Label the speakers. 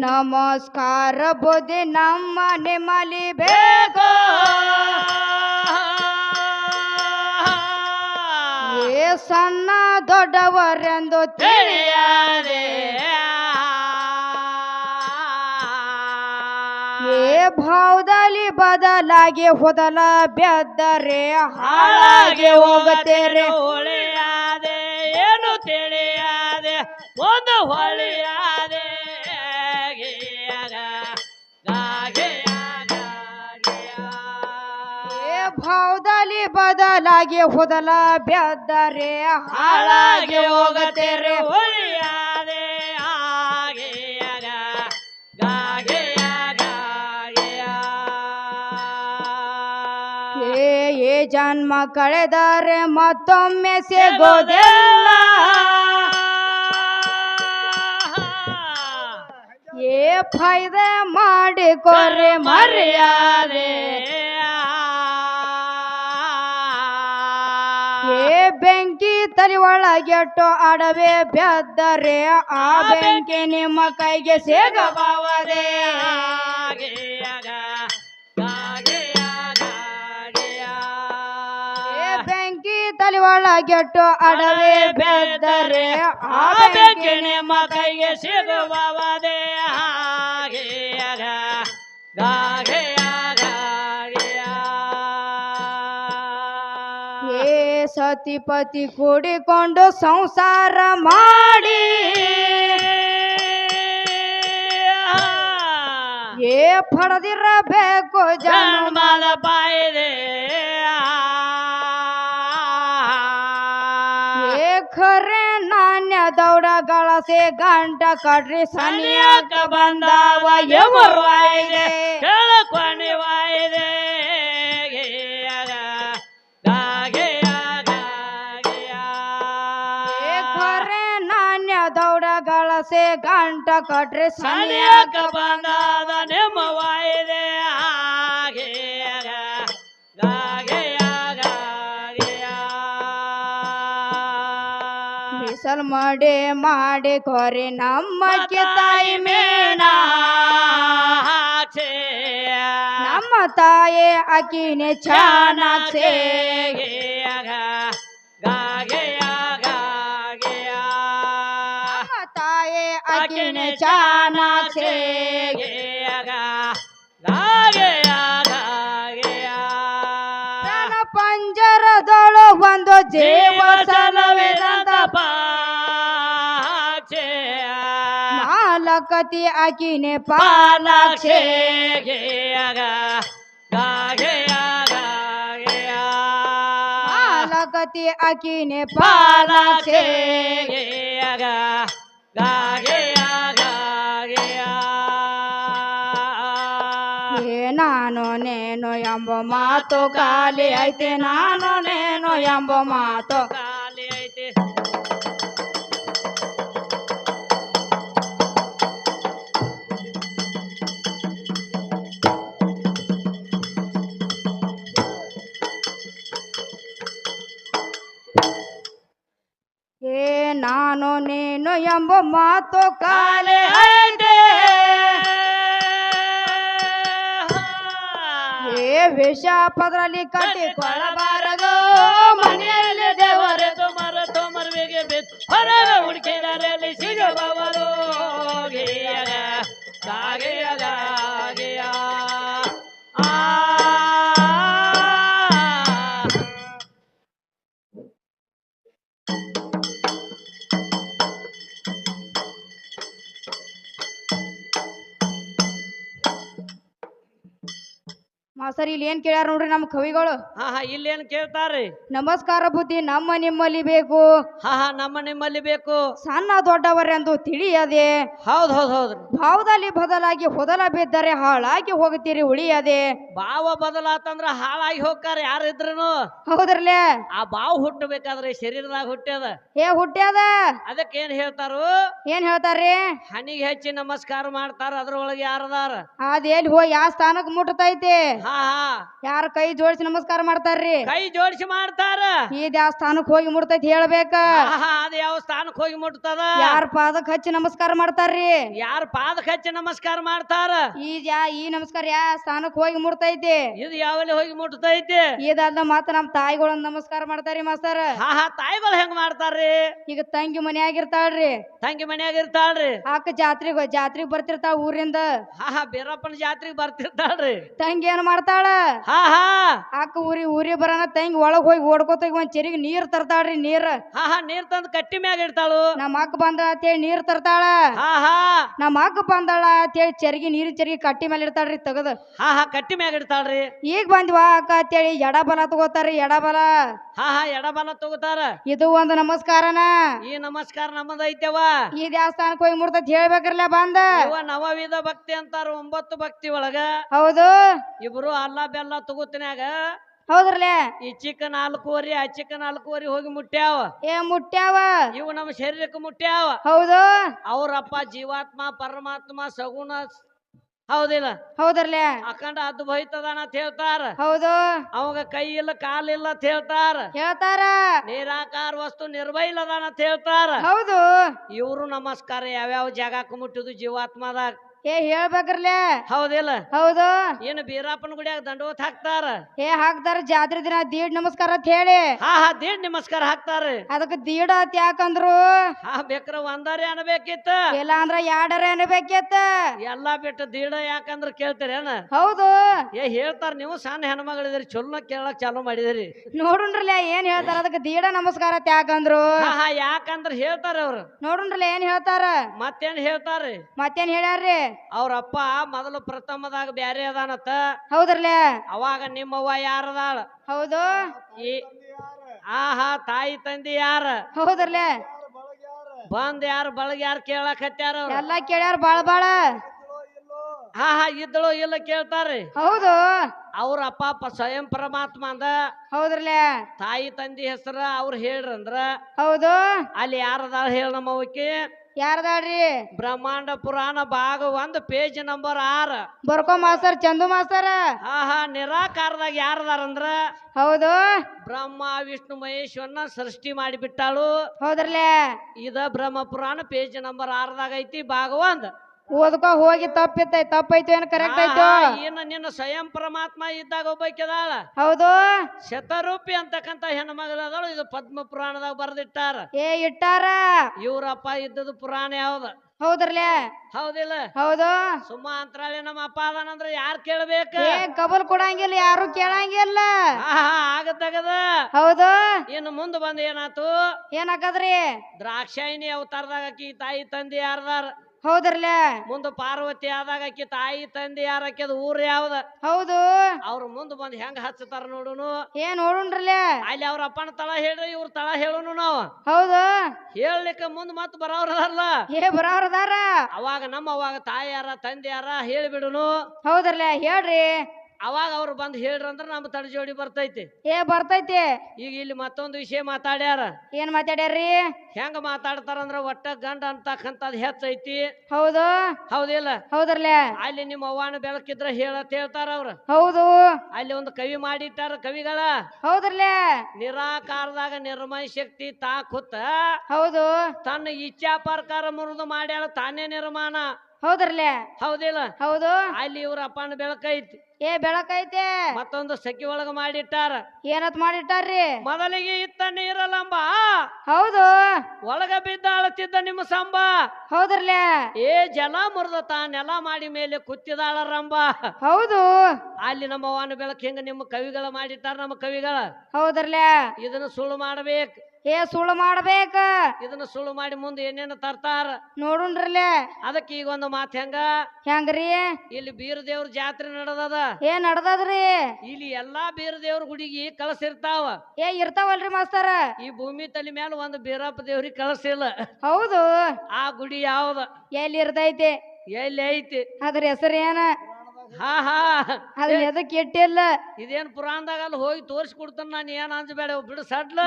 Speaker 1: ನಮಸ್ಕಾರ ಬುದ್ಧಿ ನಮ್ಮ ನಿಮ್ಮಲಿ ಬೇಕು ಏ ಸಣ್ಣ ದೊಡ್ಡವರೆಂದು
Speaker 2: ತಿಳಿಯಾರೆ
Speaker 1: ಏ ಭಾವದಲ್ಲಿ ಬದಲಾಗಿ ಹೊದಲ ಬೆದ್ದರೆ, ಹಾಳಾಗಿ ಹೋಗುತ್ತೇರೆ
Speaker 2: ಹೊಳೆಯಾದೆ ಏನು ತಿಳಿಯಾದೆ, ಒಂದು ಹೊಳೆಯಾದೆ
Speaker 1: ಭಾವದಲ್ಲಿ ಬದಲಾಗಿ ಹೊದಲ ಬೆದ್ದರೆ ಹಾಳಾಗಿ
Speaker 2: ಹಾಳಾಗಿ ಹೊಳಿಯಾದೆ ಗಾಗೆಯ, ಗಾಗೆಯ.
Speaker 1: ಏ ಏ ಜನ್ಮ ಕಳೆದರೆ ಮತ್ತೊಮ್ಮೆ ಸಿಗೋದಿಲ್ಲ ಏ ಫೈದೆ ಮಾಡಿಕೊರೆ ಮರ್ಯಾದೆ. ತಲೆ ಒಳಗೆಟ್ಟು ಅಡವೆ ಬೆದ್ದರೆ ಆ ಬೆಂಕಿ ನಿಮ್ಮ ಕೈಗೆ ಸೇಗಬಾವದೆ. ಬೆಂಕಿ ತಲೆ ಒಳಗೆಟ್ಟು ಅಡವೆ ಬೆದ್ದರೆ ಆ ಬೆಂಕಿ
Speaker 2: ನಿಮ್ಮ ಕೈಗೆ ಸಿಗುವವದೆ
Speaker 1: ಸತಿಪತಿ ಕೂಡಿಕೊಂಡು ಸಂಸಾರ ಮಾಡಿ. ಏ ಪಡೆದಿರಬೇಕು ಜನ್ಮ
Speaker 2: ಜನ್ಮದ ಬಾಯಿದೆ.
Speaker 1: ಏ ಖರೆ ನಾಣ್ಯ ದೌಡ ಗಳಸೆ ಗಂಟ ಕಡ್ರಿ ಸನ್ಯಾಕ ಬಂದಾವ ಎಮರು ಗಳಸೆ ಕೊಟ್ರೆ
Speaker 2: ಸನಿಯಾಕ ಬಂದಾದ ನಿಮ್ಮ ವಾಯಿದೆ ಗಾಗೆಯ
Speaker 1: ಬಿಸಲ್ ಮಾಡಿ ಮಾಡಿ ಕೊರಿ ನಮ್ಮ ತಾಯಿ ಮೇಣ ನಮ್ಮ ತಾಯಿ ಅಕಿನೆ ಚಾನಾಕ್ಷೆ ತಾಯಿ ಅಕಿನೆ ಚಾನಾಕ್ಷೆ ನನ್ನ ಪಂಜರದೊಳು ಒಂದು ಜೀವ ಸಲವಿದಂತ ನಾಲ್ಕತಿ ಅಕಿನೆ ಪಾಲಾಕ್ಷೆ ನಾಲ್ಕತಿ ಅಕಿನೆ ಪಾಲಾಕ್ಷೆ ಏ ನಾನು ನೇನು ಎಂಬ ಮಾತು ಖಾಲಿ ಐತೆ ನಾನು ನೇನು ಎಂಬ ಮಾತು ಎಂಬ ಮಾತು
Speaker 2: ಐತೆ
Speaker 1: ಏ ವಿಷ ಪದರಲ್ಲಿ ಕಟ್ಟಿಕೊಳ್ಳಬಾರದು. ಮಾಸ್ತರ್ ಇಲ್ಲಿ ಏನ್ ಕೇಳ್ಯಾರ ನೋಡ್ರಿ ನಮ್ಮ ಕವಿಗಳು?
Speaker 2: ಹಾ ಹಾ ಇಲ್ಲೇನ್ ಕೇಳ್ತಾರ್ರಿ?
Speaker 1: ನಮಸ್ಕಾರ ಬುದ್ಧಿ ನಮ್ಮ ನಿಮ್ಮಲ್ಲಿ ಬೇಕು.
Speaker 2: ಹಾ ಹಾ ನಮ್ಮ ನಿಮ್ಮಲ್ಲಿ ಬೇಕು.
Speaker 1: ಸಣ್ಣ ದೊಡ್ಡವರೆಂದು ತಿಳಿಯದೆ.
Speaker 2: ಹೌದ್ ಹೌದ್ ಹೌದ್ರಿ
Speaker 1: ಭಾವದಲ್ಲಿ ಬದಲಾಗಿ ಹೊದಲ ಬಿದ್ದರೆ ಹಾಳಾಗಿ ಹೋಗ್ತೀರಿ ಉಳಿಯದೆ.
Speaker 2: ಬಾವ ಬದಲಾತಂದ್ರ ಹಾಳಾಗಿ ಹೋಗ್ತಾರ ಯಾರಿದ್ರುನು
Speaker 1: ಹೌದ್ರಲ್ಲೇ?
Speaker 2: ಆ ಬಾವು ಹುಟ್ಟಬೇಕಾದ್ರೆ ಶರೀರದಾಗ ಹುಟ್ಟ್ಯದ
Speaker 1: ಏ ಹುಟ್ಟ್ಯಾದ?
Speaker 2: ಅದಕ್ಕೆ ಏನ್ ಹೇಳ್ತಾರು?
Speaker 1: ಏನ್ ಹೇಳ್ತಾರ್ರಿ?
Speaker 2: ಹಣಿಗೆ ಹೆಚ್ಚಿ ನಮಸ್ಕಾರ ಮಾಡ್ತಾರ ಅದ್ರೊಳಗೆ ಯಾರದಾರ?
Speaker 1: ಅದ್ ಎಲ್ಲಿ ಹೋಗಿ ಯಾವ ಸ್ಥಾನಕ್ ಮುಟ್ಟತೈತಿ
Speaker 2: ಹಾ
Speaker 1: ಯಾರ ಕೈ ಜೋಡಿಸಿ ನಮಸ್ಕಾರ ಮಾಡ್ತಾರ್ರಿ?
Speaker 2: ಕೈ ಜೋಡಿಸಿ ಮಾಡ್ತಾರ.
Speaker 1: ಈ ದೇವಸ್ಥಾನಕ್ ಹೋಗಿ ಮುಟ್ತೈತಿ ಹೇಳ್ಬೇಕ.
Speaker 2: ಆಹಾ ಅದ ಯಾವ ಸ್ಥಾನಕ್ ಹೋಗಿ ಮುಟ್ತದ?
Speaker 1: ಯಾರ ಪಾದಕ್ ಹಚ್ಚಿ ನಮಸ್ಕಾರ ಮಾಡ್ತಾರ್ರಿ?
Speaker 2: ಯಾರ ಪಾದಕ್ ಹಚ್ಚಿ ನಮಸ್ಕಾರ ಮಾಡ್ತಾರ?
Speaker 1: ಈ ಯಾ ಈ ನಮಸ್ಕಾರ ಯಾ ಸ್ಥಾನಕ್ ಹೋಗಿ ಮುಟ್ತೈತಿ?
Speaker 2: ಇದು ಯಾವಲ್ಲಿ ಹೋಗಿ ಮುಟ್ತೈತಿ?
Speaker 1: ಇದಲ್ದ ಮತ್ತ ನಮ್ ತಾಯಿಗಳನ್ನ ನಮಸ್ಕಾರ ಮಾಡ್ತಾರ್ರಿ ಮಾಸ್ತರ್.
Speaker 2: ಹಾ ಹಾ ತಾಯಿಗಳು ಹೆಂಗ್ ಮಾಡ್ತಾರ್ರಿ?
Speaker 1: ಈಗ ತಂಗಿ ಮನ್ಯಾಗಿರ್ತಾಳ್ರಿ.
Speaker 2: ತಂಗಿ ಮನ್ಯಾಗ ಇರ್ತಾಳ್ರಿ
Speaker 1: ಅಕ್ಕ ಜಾತ್ರೆಗ್ ಜಾತ್ರೆಗ್ ಬರ್ತಿರ್ತಾಳ ಊರಿಂದ.
Speaker 2: ಹಾ ಹಾ ಬೀರಪ್ಪನ ಜಾತ್ರೆಗ್ ಬರ್ತಿರ್ತಾಳ್ರಿ.
Speaker 1: ತಂಗಿ ಏನ್ ಮಾಡ್ತಾಳ
Speaker 2: ಹಾ ಹಾ.
Speaker 1: ಅಕ್ಕ ಊರಿ ಊರಿ ಬರೋಣ ತಂಗಿ ಒಳಗ್ ಹೋಗಿ ಓಡ್ಕೋತ ಹೋಗಿ ಒಂದ್ ಚೆರಿಗೆ ನೀರ್ ತರ್ತಾಳ್ರಿ ನೀರ್.
Speaker 2: ಹಾ ಹಾ ನೀರ್ ತಂದ್ ಕಟ್ಟಿ ಮ್ಯಾಗ ಇಡ್ತಾಳು.
Speaker 1: ನಮ್ಮ ಅಕ್ಕ ಬಂದಾಳ ಅಂತೇಳಿ ನೀರ್ ತರ್ತಾಳ.
Speaker 2: ಹಾ ಹಾ.
Speaker 1: ನಮ್ಮ ಅಕ್ಕ ಬಂದಾಳ ಅಂತೇಳಿ ಚೆರಿಗೆ ನೀರ್ ಚೆರಿಗೆ ಕಟ್ಟಿ ಮೇಲೆ ಇಡ್ತಾಳ್ರಿ ತೆಗದ್.
Speaker 2: ಹಾ ಹಾ ಕಟ್ಟಿ ಮ್ಯಾಗ ಇಡ್ತಾಳ್ರಿ.
Speaker 1: ಈಗ ಬಂದ್ವಾ ಅಕ್ಕ ಅಂತೇಳಿ ಎಡಬಲ ತಗೋತಾರ್ರಿ ಎಡಬಲ
Speaker 2: ಹಾ ಹಾ ಎಡಬಲ ತಗೋತಾರ.
Speaker 1: ಇದು ಒಂದ್ ನಮಸ್ಕಾರನ.
Speaker 2: ಈ ನಮಸ್ಕಾರ ನಮ್ಮದ ಐತೆವ
Speaker 1: ಈ ದೇವಸ್ಥಾನಕ್ ಹೋಗಿ ಮುರ್ತೈತಿ ಹೇಳ್ಬೇಕ್ರಲ್ಲ ಬಂದ.
Speaker 2: ನವವಿಧ ಭಕ್ತಿ ಅಂತಾರ ಒಂಬತ್ತು ಭಕ್ತಿ ಒಳಗ.
Speaker 1: ಹೌದು.
Speaker 2: ಇಬ್ರು ಅಲ್ಲ ಬೆಲ್ಲ ತಗೋತನ್ಯಾಗ.
Speaker 1: ಹೌದ್ರಲ್ಲೇ
Speaker 2: ಈ ಚಿಕ್ಕ ನಾಲ್ಕೂವರೆ ಆ ಚಿಕ್ಕ ನಾಲ್ಕೂವರೆ ಹೋಗಿ ಮುಟ್ಟ್ಯಾವ
Speaker 1: ಏ ಮುಟ್ಟ್ಯಾವ
Speaker 2: ಇವು ನಮ್ಮ ಶರೀರಕ್ಕೆ ಮುಟ್ಟ್ಯಾವ
Speaker 1: ಹೌದು?
Speaker 2: ಅವ್ರಪ್ಪ ಜೀವಾತ್ಮ ಪರಮಾತ್ಮ ಸಗುಣ ಹೌದಿಲ್ಲ?
Speaker 1: ಹೌದ್ರಲ್ಲೇ
Speaker 2: ಅಖಂಡ ಅದ್ವೈತದಾನ ಅಂತ ಹೇಳ್ತಾರ.
Speaker 1: ಹೌದು?
Speaker 2: ಅವಾಗ ಕೈ ಇಲ್ಲ ಕಾಲಿಲ್ಲ ಅಂತ ಹೇಳ್ತಾರ.
Speaker 1: ಹೇಳ್ತಾರ?
Speaker 2: ನಿರಾಕಾರ ವಸ್ತು ನಿರ್ವೈಲದಾನ ಅಂತ ಹೇಳ್ತಾರ.
Speaker 1: ಹೌದು?
Speaker 2: ಇವರು ನಮಸ್ಕಾರ ಯಾವ್ಯಾವ ಜಾಗಕ್ಕೆ ಮುಟ್ಟಿದ್ದು ಜೀವಾತ್ಮದಾಗ.
Speaker 1: ಏ ಹೇಳ್ಬೇಕ್ರಲ್ಲ
Speaker 2: ಹೌದಿಲ್ಲ.
Speaker 1: ಹೌದು.
Speaker 2: ಏನು ಬೀರಪ್ಪನ ಗುಡಿಯಾಗ ದಂಡೋತ್ ಹಾಕ್ತಾರ?
Speaker 1: ಏ ಹಾಕ್ತಾರ ಜಾತ್ರೆ ದಿನ ದೀಡ್ ನಮಸ್ಕಾರ ಅಂತ ಹೇಳಿ.
Speaker 2: ಹಾ ಹಾ ದೀಡ್ ನಮಸ್ಕಾರ ಹಾಕ್ತಾರ.
Speaker 1: ಅದಕ್ಕೆ ದೀಡ ಅಂತ ಯಾಕಂದ್ರು?
Speaker 2: ಹಾ ಬೇಕ್ರ ಒಂದಾರೆ ಅನ್ಬೇಕಿತ್ತ.
Speaker 1: ಇಲ್ಲ ಅಂದ್ರ ಎರಡರ ಅನ್ಬೇಕಿತ್ತ.
Speaker 2: ಎಲ್ಲಾ ಬಿಟ್ಟು ದೀಡ ಯಾಕಂದ್ರ ಕೇಳ್ತೀರೇನ
Speaker 1: ಹೌದು.
Speaker 2: ಏ ಹೇಳ್ತಾರ ನೀವು ಸಣ್ಣ ಹೆಣ್ಮಗಳಿದ್ರಿ ಚೊಲ್ನ ಕೇಳಕ್ ಚಾಲು ಮಾಡಿದಿರಿ.
Speaker 1: ನೋಡುಣ್ರಲ್ಲ ಏನ್ ಹೇಳ್ತಾರ? ಅದಕ್ಕೆ ದೀಡ ನಮಸ್ಕಾರ ಅಂತ ಯಾಕಂದ್ರು?
Speaker 2: ಹಾ ಹಾ ಯಾಕಂದ್ರ ಹೇಳ್ತಾರ ಅವ್ರು.
Speaker 1: ನೋಡುಣ್ರಲ್ಲ ಏನ್ ಹೇಳ್ತಾರ?
Speaker 2: ಮತ್ತೇನ್ ಹೇಳ್ತಾರ
Speaker 1: ಮತ್ತೇನ್ ಹೇಳ್ಯಾರ್ರಿ?
Speaker 2: ಅವ್ರ ಅಪ್ಪ ಮೊದಲು ಪ್ರಥಮದಾಗ ಬ್ಯಾರೆ ಅದಾನತ್ತ.
Speaker 1: ಹೌದ್ರಲ್ಲೇ
Speaker 2: ಅವಾಗ ನಿಮ್ಮವ್ವ ಯಾರದಾಳ?
Speaker 1: ಹೌದು.
Speaker 2: ಈ ಆಹಾ ತಾಯಿ ತಂದಿ ಯಾರ?
Speaker 1: ಹೌದ್ರಲ್ಲೇ
Speaker 2: ಬಂದ್ ಯಾರ ಬಳಗ ಯಾರ ಕೇಳಕ್ ಹತ್ಯಾರ ಅವ್ರು?
Speaker 1: ಎಲ್ಲಾ ಕೇಳ್ಯಾರ ಬಾಳ ಬಾಳ.
Speaker 2: ಹಾ ಹಾ ಇದ್ದಳು ಇಲ್ಲ ಕೇಳ್ತಾರ್ರಿ.
Speaker 1: ಹೌದು.
Speaker 2: ಅವ್ರ ಅಪ್ಪ ಪ ಸ್ವಯಂ ಪರಮಾತ್ಮ ಅಂದ. ತಾಯಿ ತಂದಿ ಹೆಸರ ಅವ್ರು ಹೇಳ್ರಂದ್ರ.
Speaker 1: ಹೌದು.
Speaker 2: ಅಲ್ಲಿ ಯಾರದಾಳ ಹೇಳ ನಮ್ಮವಕ್ಕೆ
Speaker 1: ಯಾರದಾಳ್ರಿ
Speaker 2: ಬ್ರಹ್ಮಾಂಡ ಪುರಾಣ ಭಾಗ ಒಂದ್ ಪೇಜ್ ನಂಬರ್ ಆರ್.
Speaker 1: ಬರ್ಕೋ ಮಾಸ್ತರ್ ಚಂದು ಮಾಸ್ತರ್
Speaker 2: ಹಾ ಹಾ ನಿರಾಕಾರದಾಗ ಯಾರದಾರಂದ್ರ
Speaker 1: ಹೌದು.
Speaker 2: ಬ್ರಹ್ಮ ವಿಷ್ಣು ಮಹೇಶ್ವರನ ಸೃಷ್ಟಿ ಮಾಡಿಬಿಟ್ಟಾಳು.
Speaker 1: ಹೌದ್ರಲ್ಲೇ
Speaker 2: ಇದ ಬ್ರಹ್ಮ ಪುರಾಣ ಪೇಜ್ ನಂಬರ್ ಆರದಾಗ ಐತಿ ಭಾಗ ಒಂದ್.
Speaker 1: ಓದ್ಕೋ ಹೋಗಿ ತಪ್ಪಿತ್ತ ತಪ್ಪೈತೋ ಏನ್ ಕರೆಕ್ಟ್ ಆಯ್ತು?
Speaker 2: ಆಹಾ, ಇನ್ನ ನಿನ್ನ ಸ್ವಯಂ ಪರಮಾತ್ಮ ಇದ್ದಾಗ ಒಬ್ಬಾಕಿದಾಳ
Speaker 1: ಹೌದು.
Speaker 2: ಶತರೂಪಿ ಅಂತಕ್ಕಂತ ಹೆಣ್ಮಗಳದಾಳು ಇದು ಪದ್ಮ ಪುರಾಣದಾಗ ಬರೆದಿಟ್ಟಾರ.
Speaker 1: ಏ ಇಟ್ಟಾರ?
Speaker 2: ಇವ್ರಪ್ಪ ಇದ್ದದು ಪುರಾಣ ಯಾವ್ದ
Speaker 1: ಹೌದ್ರಲೇ?
Speaker 2: ಹೌದಿಲ್ಲ?
Speaker 1: ಹೌದು.
Speaker 2: ಸುಮ್ಮ ಅಂತರಾಳಿ ನಮ್ಮ ಅಪ್ಪ ಅದಾನಂದ್ರ ಯಾರ್ ಕೇಳ್ಬೇಕು?
Speaker 1: ಕಬಲ್ ಕೊಡಂಗಿಲ್ಲ ಯಾರು ಕೇಳಂಗಿಲ್ಲ.
Speaker 2: ಆಗತ್ತಗದ.
Speaker 1: ಹೌದು.
Speaker 2: ಇನ್ನು ಮುಂದೆ ಬಂದ್ ಏನಾತು?
Speaker 1: ಏನಾಕದ್ರಿ?
Speaker 2: ದ್ರಾಕ್ಷಾಯಿಣಿ ಅವತಾರದಾಗ ಆಕಿ ತಾಯಿ ತಂದೆ ಯಾರ್ದಾರ?
Speaker 1: ಹೌದ್ರಲ್ಲೇ
Speaker 2: ಮುಂದೆ ಪಾರ್ವತಿ ಆದಾಗ ಆಕಿ ತಾಯಿ ತಂದೆ ಯಾರ ಆಕಿದ ಊರ್ ಯಾವ್ದ?
Speaker 1: ಹೌದು.
Speaker 2: ಅವ್ರ ಮುಂದೆ ಬಂದ್ ಹೆಂಗ್ ಹಚ್ಚತಾರ ನೋಡುನು?
Speaker 1: ಏನ್ ನೋಡುಣ್ರಲ್ಲೇ
Speaker 2: ಅಲ್ಲಿ ಅವ್ರ ಅಪ್ಪನ ತಳ ಹೇಳ್ರಿ ಇವ್ರ ತಳ ಹೇಳುನು ನಾವು.
Speaker 1: ಹೌದು.
Speaker 2: ಹೇಳಲಿಕ್ಕೆ ಮುಂದ್ ಮತ್ ಬರೋರಲ್ಲ
Speaker 1: ಏ ಬರವ್ರದಾರ
Speaker 2: ಅವಾಗ ನಮ್ಮ ಅವಾಗ ತಾಯಿ ಯಾರ ತಂದೆ ತಂದೆಯಾರ ಹೇಳಿಬಿಡುನು.
Speaker 1: ಹೌದ್ರಲ್ಲೇ ಹೇಳ್ರಿ.
Speaker 2: ಅವಾಗ ಅವ್ರು ಬಂದ್ ಹೇಳ್ರಂದ್ರ ನಮ್ಮ ತಡಜೋಡಿ ಬರ್ತೈತಿ.
Speaker 1: ಏ ಬರ್ತೈತಿ.
Speaker 2: ಈಗ ಇಲ್ಲಿ ಮತ್ತೊಂದು ವಿಷಯ ಮಾತಾಡ್ಯಾರ.
Speaker 1: ಏನ್ ಮಾತಾಡ್ಯಾರ್ರಿ?
Speaker 2: ಹೆಂಗ ಮಾತಾಡ್ತಾರಂದ್ರ ಒಟ್ಟ ಗಂಡ ಅಂತಕ್ಕಂಥದ್ ಹೆಚ್ಚೈತಿ.
Speaker 1: ಹೌದು.
Speaker 2: ಹೌದಿಲ್ಲ?
Speaker 1: ಹೌದ್ರಲ್ಲೇ?
Speaker 2: ಅಲ್ಲಿ ನಿಮ್ಮ ಅವ್ವಾನ ಬೆಳಕಿದ್ರ ಹೇಳತ್ ಹೇಳ್ತಾರ ಅವ್ರ.
Speaker 1: ಹೌದು.
Speaker 2: ಅಲ್ಲಿ ಒಂದು ಕವಿ ಮಾಡಿಟ್ಟಾರ ಕವಿಗಳ.
Speaker 1: ಹೌದ್ರಲ್ಲೇ?
Speaker 2: ನಿರಾಕಾರದಾಗ ನಿರ್ಮಯ ಶಕ್ತಿ ತಾ ಕುತ್ತ
Speaker 1: ಹೌದು.
Speaker 2: ತನ್ನ ಇಚ್ಛಾ ಪ್ರಕಾರ ಮುರಿದು ಮಾಡ್ಯಾಳ ತಾನೇ ನಿರ್ಮಾಣ.
Speaker 1: ಹೌದ್ರಲ್ಲೇ?
Speaker 2: ಹೌದಿಲ್ಲ.
Speaker 1: ಹೌದು.
Speaker 2: ಅಲ್ಲಿ ಇವ್ರ ಅಪ್ಪನ ಬೆಳಕೈತಿ
Speaker 1: ಏ ಬೆಳಕೈತೆ
Speaker 2: ಮತ್ತೊಂದು ಸಖಿ ಒಳಗ ಮಾಡಿಟ್ಟಾರ.
Speaker 1: ಏನತ್ ಮಾಡಿಟ್ಟಾರ್ರಿ?
Speaker 2: ಮೊದಲಿಗೆ ಇತ್ತ ನೀರಲಂಬ
Speaker 1: ಹೌದು.
Speaker 2: ಒಳಗ ಬಿದ್ದ ಅಳತಿದ್ದ ನಿಮ್ಮ ಸಂಬ.
Speaker 1: ಹೌದ್ರಲ್ಲೇ?
Speaker 2: ಏ ಜಲ ಮುರಿದ ನೆಲ ಮಾಡಿ ಮೇಲೆ ಕುತ್ತಿದಾಳ ರಂಬ
Speaker 1: ಹೌದು.
Speaker 2: ಅಲ್ಲಿ ನಮ್ಮ ಅವನ ಬೆಳಕು ಹೆಂಗ ನಿಮ್ಮ ಕವಿಗಳ ಮಾಡಿಟ್ಟಾರ ನಮ್ಮ ಕವಿಗಳ.
Speaker 1: ಹೌದ್ರಲ್ಲೇ?
Speaker 2: ಇದನ್ನ ಸುಳ್ಳು ಮಾಡ್ಬೇಕು.
Speaker 1: ಏ ಸುಳ್ಳು ಮಾಡ್ಬೇಕ.
Speaker 2: ಇದನ್ನ ಸುಳ್ಳು ಮಾಡಿ ಮುಂದೆ ಏನೇನು ತರ್ತಾರ?
Speaker 1: ನೋಡುಣ್ರಲ್ಲೇ
Speaker 2: ಅದಕ್ಕೆ ಈಗ ಒಂದು ಮಾತು ಹೆಂಗ?
Speaker 1: ಹೆಂಗ್ರಿ?
Speaker 2: ಇಲ್ಲಿ ಬೀರದೇವ್ರ ಜಾತ್ರೆ ನಡೆದದ.
Speaker 1: ಏ ನಡ್ದದ್ರಿ.
Speaker 2: ಇಲ್ಲಿ ಎಲ್ಲಾ ಬೀರದೇವ್ರ ಗುಡಿಗೆ ಕಳಸಿರ್ತಾವ
Speaker 1: ಏ ಇರ್ತಾವಲ್ರಿ ಮಾಸ್ತರ.
Speaker 2: ಈ ಭೂಮಿ ತಲೆ ಮೇಲೆ ಒಂದು ಬೀರಪ್ಪ ದೇವ್ರಿಗೆ ಕಳಸಿಲ್ಲ
Speaker 1: ಹೌದು.
Speaker 2: ಆ ಗುಡಿ ಯಾವ್ದ?
Speaker 1: ಎಲ್ಲಿ ಇರ್ತೈತಿ
Speaker 2: ಎಲ್ಲಿ ಐತಿ?
Speaker 1: ಅದ್ರ ಹೆಸರು ಏನ
Speaker 2: ಹಾ ಹಾ.
Speaker 1: ಎದಕ್
Speaker 2: ಇದೇನ್ ಪುರಾಣದಾಗ ಅಲ್ಲಿ ಹೋಗಿ ತೋರಿಸಿ ಕೊಡ್ತಾನ ನಾನು ಏನ್ ಅಂಜಬೇಡ ಬಿಡು ಸಡ್ಲ.